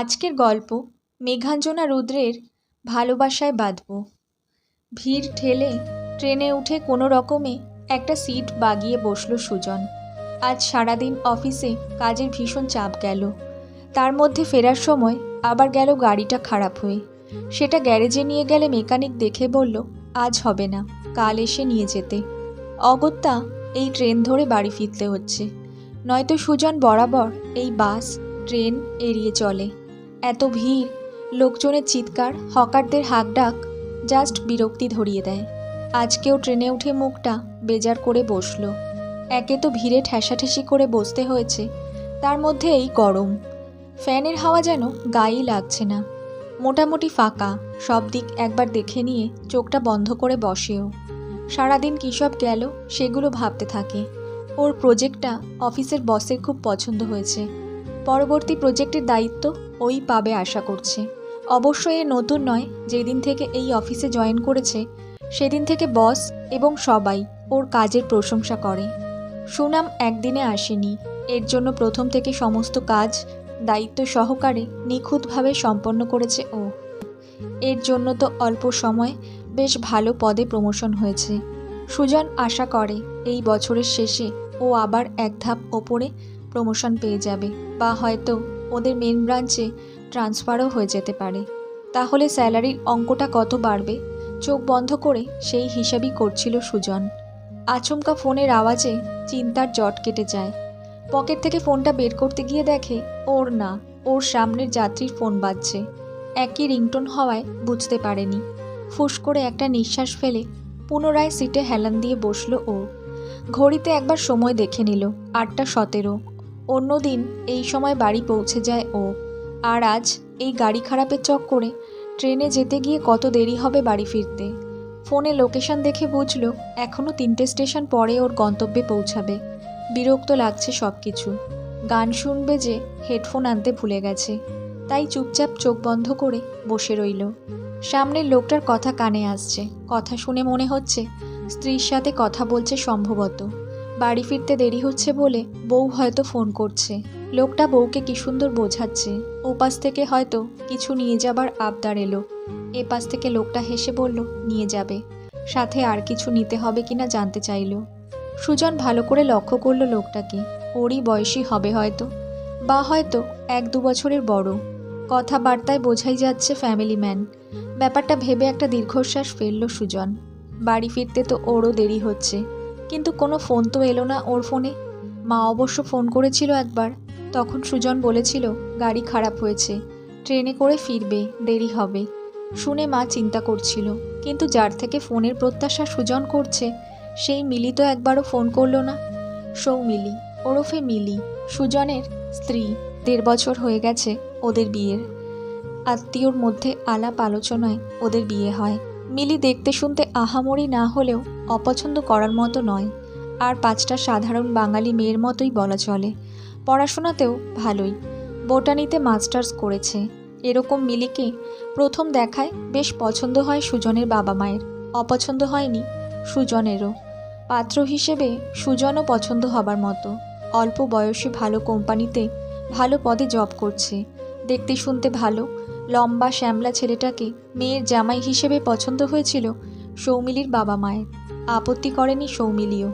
আজকের গল্প মেঘাঞ্জনা রুদ্রের ভালোবাসায় বাঁধব। ভিড় ঠেলে ট্রেনে উঠে কোনো রকমে একটা সিট বাগিয়ে বসল সুজন। আজ সারাদিন অফিসে কাজের ভীষণ চাপ গেল। তার মধ্যে ফেরার সময় আবার গেল গাড়িটা খারাপ হয়ে। সেটা গ্যারেজে নিয়ে গেলে মেকানিক দেখে বলল, আজ হবে না, কাল এসে নিয়ে যেতে। অগত্যা এই ট্রেন ধরে বাড়ি ফিরতে হচ্ছে। নয়তো সুজন বরাবর এই বাস, ট্রেন এড়িয়ে চলে। এত ভিড়। লোকজনের চিৎকার, হকারদের হাঁকডাক জাস্ট বিরক্তি ধরিয়ে দেয়। আজকেও ট্রেনে উঠে মুখটা বেজার করে বসল। একে তো ভিড়ে ঠেসাঠেসি করে বসতে হয়েছে। তার মধ্যে এই গরম। ফ্যানের হাওয়া যেন গায়েই লাগছে না। মোটামুটি ফাঁকা। সব দিক একবার দেখে নিয়ে চোখটা বন্ধ করে বসেও। সারাদিন কী সব গেল সেগুলো ভাবতে থাকে। ওর প্রজেক্টটা অফিসের বসের খুব পছন্দ হয়েছে। পরবর্তী প্রজেক্টের দায়িত্ব ওই পাবে আশা করছে। অবশ্য এ নতুন নয়, যেদিন থেকে এই অফিসে জয়েন করেছে, সেদিন থেকে বস এবং সবাই ওর কাজের প্রশংসা করে। সুনাম একদিনে আসেনি। এর জন্য প্রথম থেকে সমস্ত কাজ দায়িত্ব সহকারে নিখুঁতভাবে সম্পন্ন করেছে ও। এর জন্য তো অল্প সময়, বেশ ভালো পদে প্রমোশন হয়েছে। সুজন আশা করে এই বছরের শেষে ও আবার এক ধাপ ওপরে প্রমোশন পেয়ে যাবে, বা হয়তো ওদের মেন ব্রাঞ্চে ট্রান্সফারও হয়ে যেতে পারে। তাহলে স্যালারির অঙ্কটা কত বাড়বে? চোখ বন্ধ করে সেই হিসাবই করছিল সুজন। আচমকা ফোনের আওয়াজে চিন্তার জট কেটে যায়। পকেট থেকে ফোনটা বের করতে গিয়ে দেখে ওর না, ওর সামনের যাত্রীর ফোন বাজছে। একই রিংটোন হওয়ায় বুঝতে পারেনি। ফুস করে একটা নিঃশ্বাস ফেলে পুনরায় সিটে হেলান দিয়ে বসল ও ঘড়িতে একবার সময় দেখে নিল, আটটা সতেরো। অন্যদিন এই সময় বাড়ি পৌঁছে যায় ও। আর আজ এই গাড়ি খারাপের চক্করে ট্রেনে যেতে গিয়ে কত দেরি হবে বাড়ি ফিরতে। ফোনে লোকেশন দেখে বুঝলো এখনও তিনটে স্টেশন পরে ওর গন্তব্যে পৌঁছাবে। বিরক্ত লাগছে সব কিছু গান শুনবে যে হেডফোন আনতে ভুলে গেছে। তাই চুপচাপ চোখ বন্ধ করে বসে রইল। সামনের লোকটার কথা কানে আসছে। কথা শুনে মনে হচ্ছে স্ত্রীর সাথে কথা বলছে সম্ভবত। বাড়ি ফিরতে দেরি হচ্ছে বলে বউ হয়তো ফোন করছে। লোকটা বউকে কি সুন্দর বোঝাচ্ছে। ওপাশ থেকে হয়তো কিছু নিয়ে যাবার আবদার এলো। এপাশ থেকে লোকটা হেসে বলল, নিয়ে যাবে। সাথে আর কিছু নিতে হবে কিনা জানতে চাইল। সুজন ভালো করে লক্ষ্য করল লোকটাকে। ওরই বয়সী হবে হয়তো। বা হয়তো এক দু বছরের বড়। কথাবার্তায় বোঝাই যাচ্ছে ফ্যামিলি ম্যান। ব্যাপারটা ভেবে একটা দীর্ঘশ্বাস ফেলল সুজন। বাড়ি ফিরতে তো ওরও দেরি হচ্ছে। কিন্তু কোনো ফোন তো এলো না ওর ফোনে। মা অবশ্য ফোন করেছিল একবার। তখন সুজন বলেছিল, গাড়ি খারাপ হয়েছে। ট্রেনে করে ফিরবে, দেরি হবে। শুনে মা চিন্তা করছিল। কিন্তু যার থেকে ফোনের প্রত্যাশা সুজন করছে, সেই মিলি তো একবারও ফোন করল না। সৌমিলি, ওরফে মিলি, সুজনের স্ত্রী, দেড় বছর হয়ে গেছে ওদের বিয়ের। আত্মীয়র মধ্যে আলাপ আলোচনায় ওদের বিয়ে হয়। মিলি দেখতে শুনতে আহামরি না হলেও অপছন্দ করার মতো নয়। আর পাঁচটা সাধারণ বাঙালি মেয়ের মতোই বলা চলে। পড়াশোনাতেও ভালোই। বোটানিতে মাস্টার্স করেছে। এরকম মিলিকে প্রথম দেখায় বেশ পছন্দ হয় সুজনের বাবা মায়ের। অপছন্দ হয়নি সুজনেরও। পাত্র হিসেবে সুজনও পছন্দ হবার মতো। অল্প বয়সে ভালো কোম্পানিতে ভালো পদে জব করছে। দেখতে শুনতে ভালো। লম্বা, শ্যামলা ছেলেটাকে মেয়ের জামাই হিসেবে পছন্দ হয়েছিল সৌমিলির বাবা মায়ের। আপত্তি করেনি সৌমিলিও।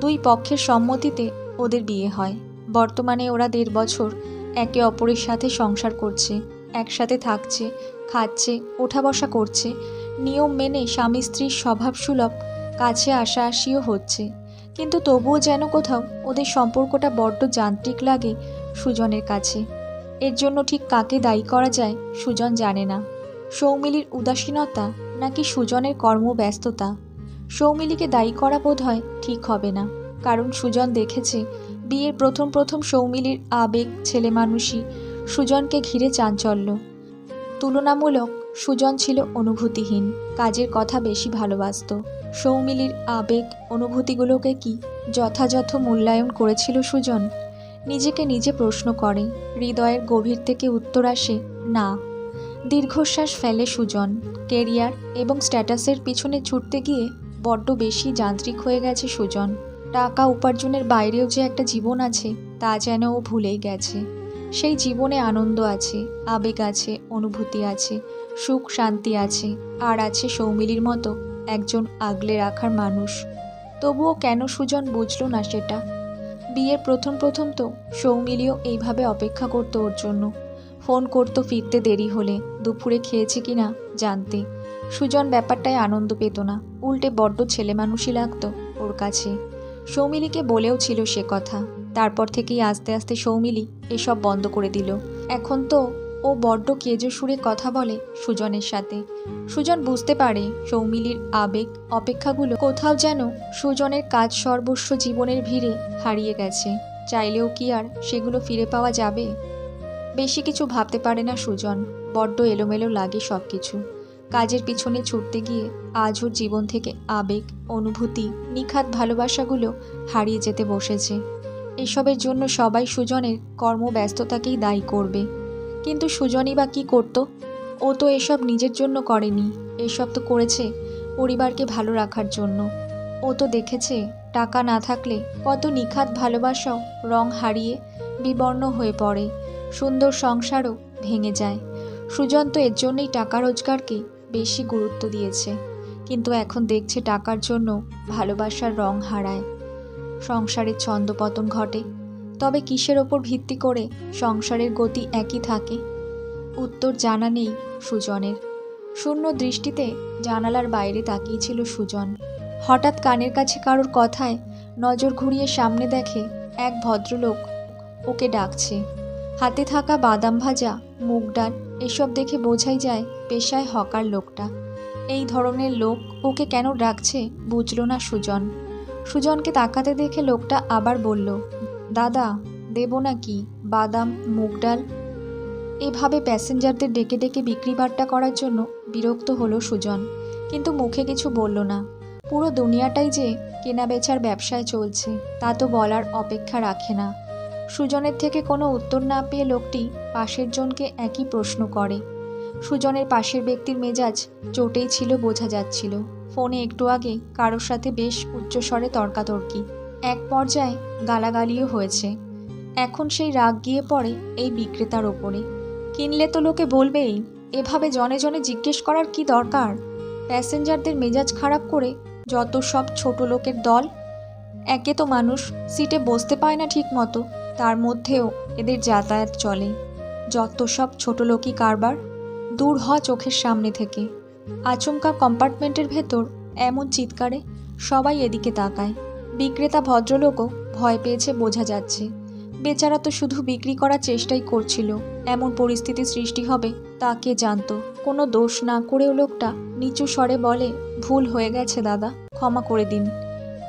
দুই পক্ষের সম্মতিতে ওদের বিয়ে হয়। বর্তমানে ওরা দেড় বছর একে অপরের সাথে সংসার করছে, একসাথে থাকছে, খাচ্ছে, ওঠা বসা করছে, নিয়ম মেনে স্বামী স্ত্রীর স্বভাব সুলভ, কাছে আসা আসিও হচ্ছে। কিন্তু তবুও যেন কোথাও ওদের সম্পর্কটা বড্ড যান্ত্রিক লাগে সুজনের কাছে। এর জন্য ঠিক কাকে দায়ী করা যায় সুজন জানে না। সৌমিলির উদাসীনতা নাকি সুজনের কর্মব্যস্ততা? সৌমিলিকে দায়ী করা বোধ হয় ঠিক হবে না। কারণ সুজন দেখেছে, বিয়ের প্রথম প্রথম সৌমিলির আবেগ ছেলে মানুষই সুজনকে ঘিরে চাঞ্চল্য। তুলনামূলক সুজন ছিল অনুভূতিহীন, কাজের কথা বেশি ভালোবাসত। সৌমিলির আবেগ অনুভূতিগুলোকে কি যথাযথ মূল্যায়ন করেছিল সুজন? নিজেকে নিজে প্রশ্ন করে, হৃদয়ের গভীর থেকে উত্তর আসে, না। দীর্ঘশ্বাস ফেলে সুজন, কেরিয়ার এবং স্ট্যাটাসের পিছনে ছুটতে গিয়ে বড্ড বেশি যান্ত্রিক হয়ে গেছে সুজন। টাকা উপার্জনের বাইরেও যে একটা জীবন আছে, তা যেন ও ভুলেই গেছে। সেই জীবনে আনন্দ আছে, আবেগ আছে, অনুভূতি আছে, সুখ, শান্তি আছে, আর আছে সৌমিলির মতো একজন আগলে রাখার মানুষ। তবুও কেন সুজন বুঝল না সেটা? বিয়ের প্রথম প্রথম তো সৌমিলিও এইভাবে অপেক্ষা করতো ওর জন্য। ফোন করতো ফিরতে দেরি হলে, দুপুরে খেয়েছে কি না জানতে। সুজন ব্যাপারটায় আনন্দ পেত না। উল্টে বড্ড ছেলে মানুষই লাগতো ওর কাছে। সৌমিলিকে বলেও ছিল সে কথা। তারপর থেকেই আস্তে আস্তে সৌমিলি এসব বন্ধ করে দিল। এখন তো ও বড্ড কেজো সুরে কথা বলে সুজনের সাথে। সুজন বুঝতে পারে সৌমিলির আবেগ, অপেক্ষাগুলো কোথাও যেন সুজনের কাজ সর্বস্ব জীবনের ভিড়ে হারিয়ে গেছে। চাইলেও কি আর সেগুলো ফিরে পাওয়া যাবে? বেশি কিছু ভাবতে পারে না সুজন। বড্ড এলোমেলো লাগে সব কিছু কাজের পিছনে ছুটতে গিয়ে আজ ওর জীবন থেকে আবেগ, অনুভূতি, নিখাত ভালোবাসাগুলো হারিয়ে যেতে বসেছে। এসবের জন্য সবাই সুজনের কর্মব্যস্ততাকেই দায়ী করবে। কিন্তু সুজনই বা কী করতো? ও তো এসব নিজের জন্য করেনি। এসব তো করেছে পরিবারকে ভালো রাখার জন্য। ও তো দেখেছে টাকা না থাকলে কত নিখাত ভালোবাসাও রং হারিয়ে বিবর্ণ হয়ে পড়ে। সুন্দর সংসারও ভেঙে যায়। সুজন তো এর জন্যই টাকা রোজগারকে বেশি গুরুত্ব দিয়েছে। কিন্তু এখন দেখছে টাকার জন্য ভালোবাসার রং হারায়। সংসারের ছন্দপতন ঘটে। তবে কিসের ওপর ভিত্তি করে সংসারের গতি একই থাকে? উত্তর জানা নেই সুজনের। শূন্য দৃষ্টিতে জানালার বাইরে তাকিয়েছিল সুজন। হঠাৎ কানের কাছে কারোর কথায় নজর ঘুরিয়ে সামনে দেখে এক ভদ্রলোক ওকে ডাকছে। হাতে থাকা বাদাম ভাজা, মুগ ডাল এসব দেখে বোঝাই যায় পেশায় হকার লোকটা। এই ধরনের লোক ওকে কেন ডাকছে বুঝল না সুজন। সুজনকে তাকাতে দেখে লোকটা আবার বলল, দাদা, দেব নাকি বাদাম, মুগ ডাল? এভাবে প্যাসেঞ্জারদের ডেকে ডেকে বিক্রি বাট্টা করার জন্য বিরক্ত হলো সুজন। কিন্তু মুখে কিছু বলল না। পুরো দুনিয়াটাই যে কেনা বেচার ব্যবসায় চলছে, তা তো বলার অপেক্ষা রাখে না। সুজনের থেকে কোনো উত্তর না পেয়ে লোকটি পাশের জনকে একই প্রশ্ন করে। সুজনের পাশের ব্যক্তির মেজাজ চোটেই ছিল বোঝা যাচ্ছিল। ফোনে একটু আগে কারোর সাথে বেশ উচ্চস্বরে তর্কাতর্কি। এক পর্যায়ে গালাগালিও হয়েছে। এখন সেই রাগ গিয়ে পড়ে এই বিক্রেতার ওপরে। কিনলে তো লোকে বলবেই, এভাবে জনে জনে জিজ্ঞেস করার কি দরকার? প্যাসেঞ্জারদের মেজাজ খারাপ করে যত সব ছোট লোকের দল, একে তো মানুষ সিটে বসতে পায় না ঠিক মতো তার মধ্যেও এদের যাতায়াত চলে। যত সব ছোট লোকই কারবার দূর হ চোখের সামনে থেকে। আচমকা কম্পার্টমেন্টের ভেতর এমন চিৎকারে সবাই এদিকে তাকায়। বিক্রেতা ভদ্রলোকও ভয় পেয়েছে বোঝা যাচ্ছে। বেচারা তো শুধু বিক্রি করার চেষ্টাই করছিল। এমন পরিস্থিতি সৃষ্টি হবে তা কে জানতো? কোনো দোষ না করেও লোকটা নিচু স্বরে বলে, ভুল হয়ে গেছে দাদা, ক্ষমা করে দিন।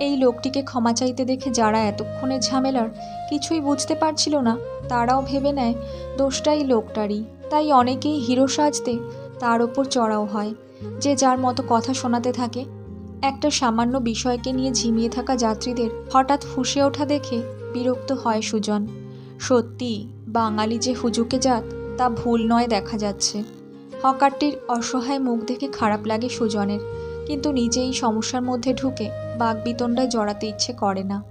এই লোকটিকে ক্ষমা চাইতে দেখে যারা এতক্ষণের ঝামেলার কিছুই বুঝতে পারছিল না, তারাও ভেবে নেয়, দোষটাই লোকটারই। তাই অনেকেই হিরো সাজতে তার ওপর চড়াও হয়। যে যার মতো কথা শোনাতে থাকে। একটা সামান্য বিষয়কে নিয়ে ঝিমিয়ে থাকা যাত্রীদের হঠাৎ ফুসে ওঠা দেখে বিরক্ত হয় সুজন। সত্যি, বাঙালি যে হুজুকে জাত, তা ভুল নয় দেখা যাচ্ছে। হকারটির অসহায় মুখ দেখে খারাপ লাগে সুজনের। কিন্তু নিজেই সমস্যার মধ্যে ঢুকে বাগবিতণ্ডায় জড়াতে ইচ্ছে করে না।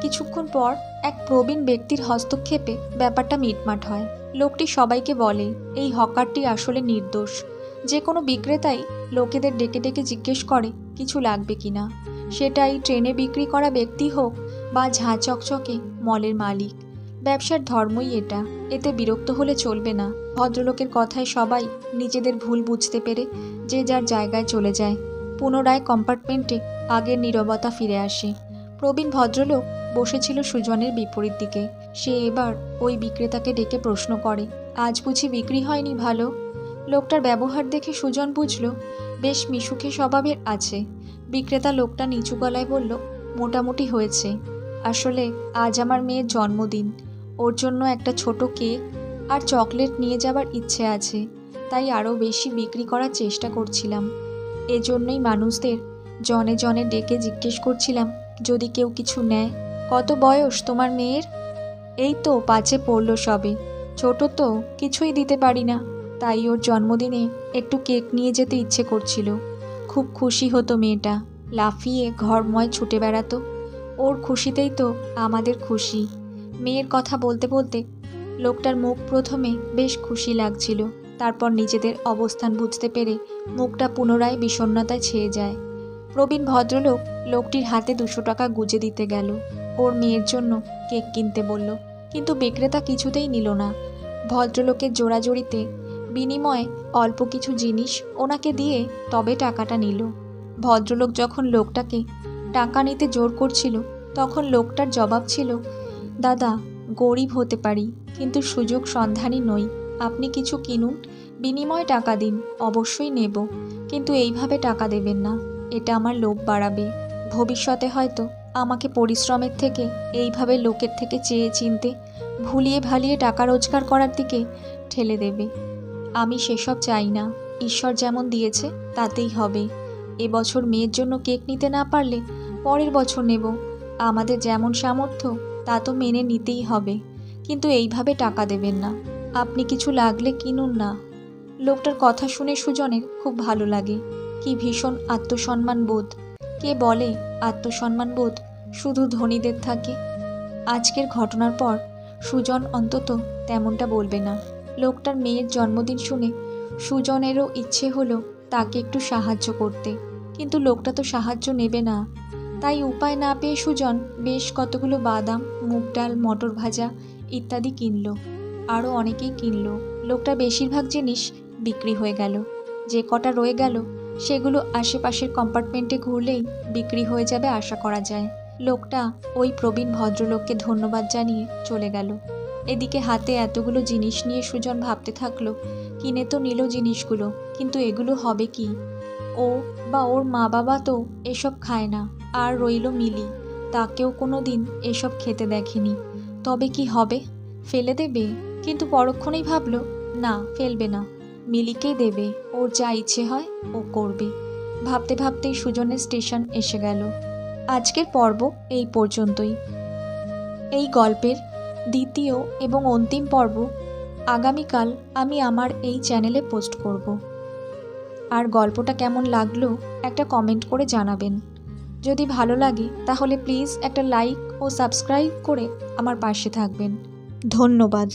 কিছুক্ষণ পর এক প্রবীণ ব্যক্তির হস্তক্ষেপে ব্যাপারটা মিটমাট হয়। লোকটি সবাইকে বলে, এই হকারটি আসলে নির্দোষ। যে কোনো বিক্রেতাই লোকেদের ডেকে ডেকে জিজ্ঞেস করে কিছু লাগবে কি না। সেটাই ট্রেনে বিক্রি করা ব্যক্তি হোক বা ঝাঁ চকচকে মলের মালিক। ব্যবসার ধর্মই এটা। এতে বিরক্ত হলে চলবে না। ভদ্রলোকের কথায় সবাই নিজেদের ভুল বুঝতে পেরে যে যার জায়গায় চলে যায়। পুনরায় কম্পার্টমেন্টে আগের নীরবতা ফিরে আসে। প্রবীণ ভদ্রলোক বসেছিল সুজনের বিপরীত দিকে। সে এবার ওই বিক্রেতাকে ডেকে প্রশ্ন করে, আজ বুঝি বিক্রি হয়নি ভালো? লোকটার ব্যবহার দেখে সুজন বুঝল, বেশ মিশুকে স্বভাবের আছে। বিক্রেতা লোকটা নিচু গলায় বলল, মোটামুটি হয়েছে। আসলে আজ আমার মেয়ের জন্মদিন। ওর জন্য একটা ছোট কেক আর চকলেট নিয়ে যাবার ইচ্ছে আছে, তাই আরও বেশি বিক্রি করার চেষ্টা করছিলাম। এজন্যই মানুষদের জনে জনে ডেকে জিজ্ঞেস করছিলাম, যদি কেউ কিছু নেয়। কত বয়স তোমার মেয়ের? এই তো পাঁচে পড়ল সবে। ছোট তো কিছুই দিতে পারি না, তাই ওর জন্মদিনে একটু কেক নিয়ে যেতে ইচ্ছে করছিল। খুব খুশি হতো মেয়েটা, লাফিয়ে ঘরময় ছুটে বেড়াতো। ওর খুশিতেই তো আমাদের খুশি। মেয়ের কথা বলতে বলতে লোকটার মুখ প্রথমে বেশ খুশি লাগছিল, তারপর নিজেদের অবস্থান বুঝতে পেরে মুখটা পুনরায় বিষণ্ণতায় ছেয়ে যায়। প্রবীণ ভদ্রলোক লোকটির হাতে দুশো টাকা গুজে দিতে গেল। ওর মেয়ের জন্য কেক কিনতে বলল, কিন্তু বিক্রেতা কিছুতেই নিল না। ভদ্রলোকের জোড়াজড়িতে বিনিময়ে অল্প কিছু জিনিস ওনাকে দিয়ে তবে টাকাটা নিল। ভদ্রলোক যখন লোকটাকে টাকা নিতে জোর করছিল, তখন লোকটার জবাব ছিল দাদা, গরিব হতে পারি, কিন্তু সুযোগ সন্ধানী নই। আপনি কিছু কিনুন, বিনিময়ে টাকা দিন, অবশ্যই নেব। কিন্তু এইভাবে টাকা দেবেন না, এটা আমার লোভ বাড়াবে। ভবিষ্যতে হয়তো আমাকে পরিশ্রমের থেকে, এইভাবে লোকের থেকে চেয়ে চিনতে, ভুলিয়ে ভালিয়ে টাকা রোজগার করার দিকে ঠেলে দেবে। আমি সেসব চাই না, ঈশ্বর যেমন দিয়েছে, তাতেই হবে। এবছর মেয়ের জন্য কেক নিতে না পারলে পরের বছর নেব। আমাদের যেমন সামর্থ্য তা তো মেনে নিতেই হবে। কিন্তু এইভাবে টাকা দেবেন না। আপনি কিছু লাগলে কিনুন না। লোকটার কথা শুনে সুজনের খুব ভালো লাগে। কি ভীষণ আত্মসম্মান বোধ। কে বলে আত্মসম্মান বোধ? শুধু ধনীদের থাকে। আজকের ঘটনার পর সুজন অন্তত তেমনটা বলবে না। লোকটার মেয়ের জন্মদিন শুনে সুজনেরও ইচ্ছে হলো তাকে একটু সাহায্য করতে। কিন্তু লোকটা তো সাহায্য নেবে না। তাই উপায় না পেয়ে সুজন বেশ কতগুলো বাদাম মুগ ডাল, মটর ভাজা ইত্যাদি কিনলো। আরও অনেকেই কিনলো। লোকটা বেশিরভাগ জিনিস বিক্রি হয়ে গেল। যে কটা রয়ে গেল, সেগুলো আশেপাশের কম্পার্টমেন্টে ঘুরলেই বিক্রি হয়ে যাবে আশা করা যায়। লোকটা ওই প্রবীণ ভদ্রলোককে ধন্যবাদ জানিয়ে চলে গেল। এদিকে হাতে এতগুলো জিনিস নিয়ে সুজন ভাবতে থাকল, কিনে তো নিল জিনিসগুলো, কিন্তু এগুলো হবে কি? ও বা ওর মা বাবা তো এসব খায় না, আর রইল মিলি। তাকেও কোনো দিন এসব খেতে দেখেনি। তবে কি হবে? ফেলে দেবে? কিন্তু পরক্ষণেই ভাবল, না, ফেলবে না। মিলিকেই দেবে। ওর যা ইচ্ছে হয়, ও করবে। ভাবতে ভাবতেই সুজনের স্টেশন এসে গেল। আজকের পর্ব এই পর্যন্তই। এই গল্পের দ্বিতীয় এবং অন্তিম পর্ব আগামীকাল আমি আমার এই চ্যানেলে পোস্ট করব। আর গল্পটা কেমন লাগল, একটা কমেন্ট করে জানাবেন। যদি ভালো লাগে তাহলে প্লিজ একটা লাইক ও সাবস্ক্রাইব করে আমার পাশে থাকবেন। ধন্যবাদ।